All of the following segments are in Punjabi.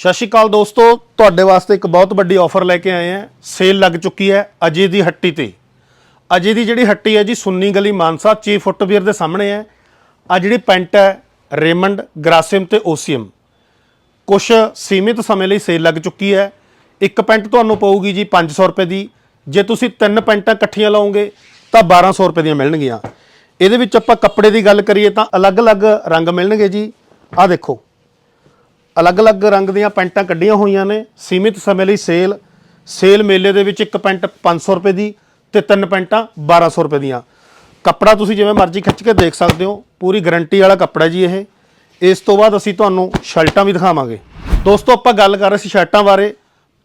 ਸਤਿ ਸ਼੍ਰੀ ਅਕਾਲ ਦੋਸਤੋ, ਤੁਹਾਡੇ ਵਾਸਤੇ ਇੱਕ ਬਹੁਤ ਵੱਡੀ ਆਫਰ ਲੈ ਕੇ ਆਏ ਹਾਂ। ਸੇਲ ਲੱਗ ਚੁੱਕੀ ਹੈ ਅਜੇ ਦੀ ਹੱਟੀ ਤੇ। ਅਜੇ ਦੀ ਜਿਹੜੀ ਹੱਟੀ ਹੈ ਜੀ, ਸੁੰਨੀ ਗਲੀ ਮਾਨਸਾ ਚੀਫ ਫੁੱਟਵੀਅਰ ਦੇ ਸਾਹਮਣੇ ਹੈ। ਆ ਜਿਹੜੀ ਪੈਂਟ ਹੈ, ਰੇਮੰਡ, ਗ੍ਰਾਸਿਮ ਤੇ ਓਸੀਅਮ। ਕੁਝ ਸੀਮਿਤ ਸਮੇਂ ਲਈ ਸੇਲ ਲੱਗ ਚੁੱਕੀ ਹੈ। ਇੱਕ ਪੈਂਟ ਤੁਹਾਨੂੰ ਪਊਗੀ ਜੀ 500 ਰੁਪਏ ਦੀ। ਜੇ ਤੁਸੀਂ ਤਿੰਨ ਪੈਂਟਾਂ ਇਕੱਠੀਆਂ ਲਾਓਗੇ, ਤਾਂ 1200 ਰੁਪਏ ਦੀਆਂ ਮਿਲਣਗੀਆਂ। ਇਹਦੇ ਵਿੱਚ ਆਪਾਂ ਕੱਪੜੇ ਦੀ ਗੱਲ ਕਰੀਏ, ਤਾਂ ਅਲੱਗ-ਅਲੱਗ ਰੰਗ ਮਿਲਣਗੇ ਜੀ। ਆਹ ਦੇਖੋ। ਅਲੱਗ-ਅਲੱਗ ਰੰਗ ਦੀਆਂ ਪੈਂਟਾਂ ਕੱਢੀਆਂ ਹੋਈਆਂ ਨੇ। ਸੀਮਿਤ ਸਮੇਂ ਲਈ ਸੇਲ ਸੇਲ ਮੇਲੇ ਦੇ ਵਿੱਚ ਇੱਕ ਪੈਂਟ 500 ਰੁਪਏ ਦੀ ਤੇ ਤਿੰਨ ਪੈਂਟਾਂ 1200 ਰੁਪਏ ਦੀਆਂ। ਕੱਪੜਾ ਤੁਸੀਂ ਜਿਵੇਂ ਮਰਜ਼ੀ ਖਿੱਚ ਕੇ ਦੇਖ ਸਕਦੇ ਹੋ, ਪੂਰੀ ਗਾਰੰਟੀ ਵਾਲਾ ਕੱਪੜਾ ਜੀ ਇਹ। ਇਸ ਤੋਂ ਬਾਅਦ ਅਸੀਂ ਤੁਹਾਨੂੰ ਸ਼ਰਟਾਂ ਵੀ ਦਿਖਾਵਾਂਗੇ। ਦੋਸਤੋ, ਆਪਾਂ ਗੱਲ ਕਰ ਰਹੇ ਸੀ ਸ਼ਰਟਾਂ ਬਾਰੇ।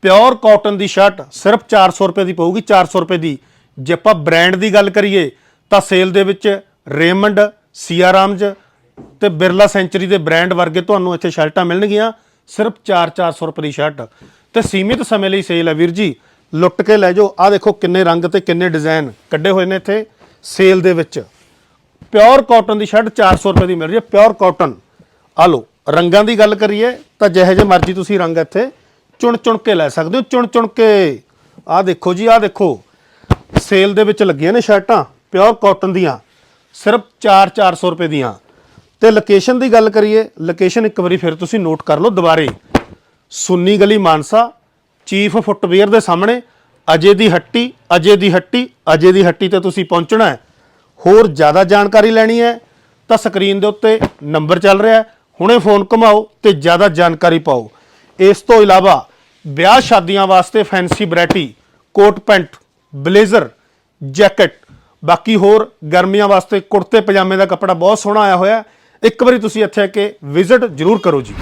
ਪਿਓਰ ਕਾਟਨ ਦੀ ਸ਼ਰਟ ਸਿਰਫ 400 ਰੁਪਏ ਦੀ ਪਊਗੀ 400 ਰੁਪਏ ਦੀ। ਜੇ ਆਪਾਂ ਬ੍ਰਾਂਡ ਦੀ ਗੱਲ ਕਰੀਏ, ਤਾਂ ਸੇਲ ਦੇ ਵਿੱਚ ਰੇਮੰਡ ਸੀਆਰਾਮਜ ਤੇ ਬਿਰਲਾ ਸੈਂਚਰੀ ਦੇ ਬ੍ਰਾਂਡ ਵਰਗੇ ਤੁਹਾਨੂੰ ਇੱਥੇ ਸ਼ਰਟਾਂ ਮਿਲਣਗੀਆਂ, ਸਿਰਫ 4-400 ਰੁਪਏ ਦੀ ਸ਼ਰਟ। ਤੇ ਸੀਮਿਤ ਸਮੇਂ ਲਈ ਸੇਲ ਹੈ ਵੀਰ ਜੀ। ਲੁੱਟ ਕੇ ਲੈ ਜਾਓ। ਆਹ ਦੇਖੋ ਕਿੰਨੇ ਰੰਗ ਤੇ ਕਿੰਨੇ ਡਿਜ਼ਾਈਨ ਕੱਢੇ ਹੋਏ ਨੇ ਇੱਥੇ ਸੇਲ ਦੇ ਵਿੱਚ। ਪਿਓਰ ਕਾਟਨ ਦੀ ਸ਼ਰਟ 400 ਰੁਪਏ ਦੀ ਮਿਲ ਰਹੀ ਹੈ, ਪਿਓਰ ਕਾਟਨ। ਆ ਲਓ, ਰੰਗਾਂ ਦੀ ਗੱਲ ਕਰੀਏ ਤਾਂ ਜਿਹੇ ਜਿਹੇ ਮਰਜ਼ੀ ਤੁਸੀਂ ਰੰਗ ਇੱਥੇ ਚੁਣ ਚੁਣ ਕੇ ਲੈ ਸਕਦੇ ਹੋ, ਚੁਣ ਚੁਣ ਕੇ। ਆਹ ਦੇਖੋ ਜੀ, ਆਹ ਦੇਖੋ। ਸੇਲ ਦੇ ਵਿੱਚ ਲੱਗੀਆਂ ਨੇ ਸ਼ਰਟਾਂ, ਪਿਓਰ ਕਾਟਨ ਦੀਆਂ, ਸਿਰਫ 4-400 ਰੁਪਏ ਦੀਆਂ। ਤੇ ਲੋਕੇਸ਼ਨ ਦੀ ਗੱਲ ਕਰੀਏ ਲੋਕੇਸ਼ਨ ਇੱਕ ਵਾਰੀ ਫਿਰ ਤੁਸੀਂ ਨੋਟ ਕਰ ਲਓ ਦੁਬਾਰੇ। ਸੁੰਨੀ ਗਲੀ ਮਾਨਸਾ ਚੀਫ ਫੁੱਟਵੇਅਰ ਦੇ ਸਾਹਮਣੇ, ਅਜੇ ਦੀ ਹੱਟੀ, ਅਜੇ ਦੀ ਹੱਟੀ, ਅਜੇ ਦੀ ਹੱਟੀ ਤੇ ਤੁਸੀਂ ਪਹੁੰਚਣਾ ਹੈ। ਹੋਰ ਜ਼ਿਆਦਾ ਜਾਣਕਾਰੀ ਲੈਣੀ ਹੈ ਤਾਂ ਸਕਰੀਨ ਦੇ ਉੱਤੇ ਨੰਬਰ ਚੱਲ ਰਿਹਾ ਹੈ। ਹੁਣੇ ਫੋਨ ਘੁਮਾਓ ਤੇ ਜ਼ਿਆਦਾ ਜਾਣਕਾਰੀ ਪਾਓ। ਇਸ ਤੋਂ ਇਲਾਵਾ ਵਿਆਹ ਸ਼ਾਦੀਆਂ ਵਾਸਤੇ fancy variety coat pant blazer jacket ਬਾਕੀ ਹੋਰ ਗਰਮੀਆਂ ਵਾਸਤੇ ਕੁੜਤੇ ਪਜਾਮੇ ਦਾ ਕੱਪੜਾ ਬਹੁਤ ਸੋਹਣਾ ਆਇਆ ਹੋਇਆ ਇੱਕ ਵਾਰੀ ਤੁਸੀਂ ਇੱਥੇ ਆ ਕੇ ਵਿਜ਼ਿਟ ਜ਼ਰੂਰ ਕਰੋ ਜੀ।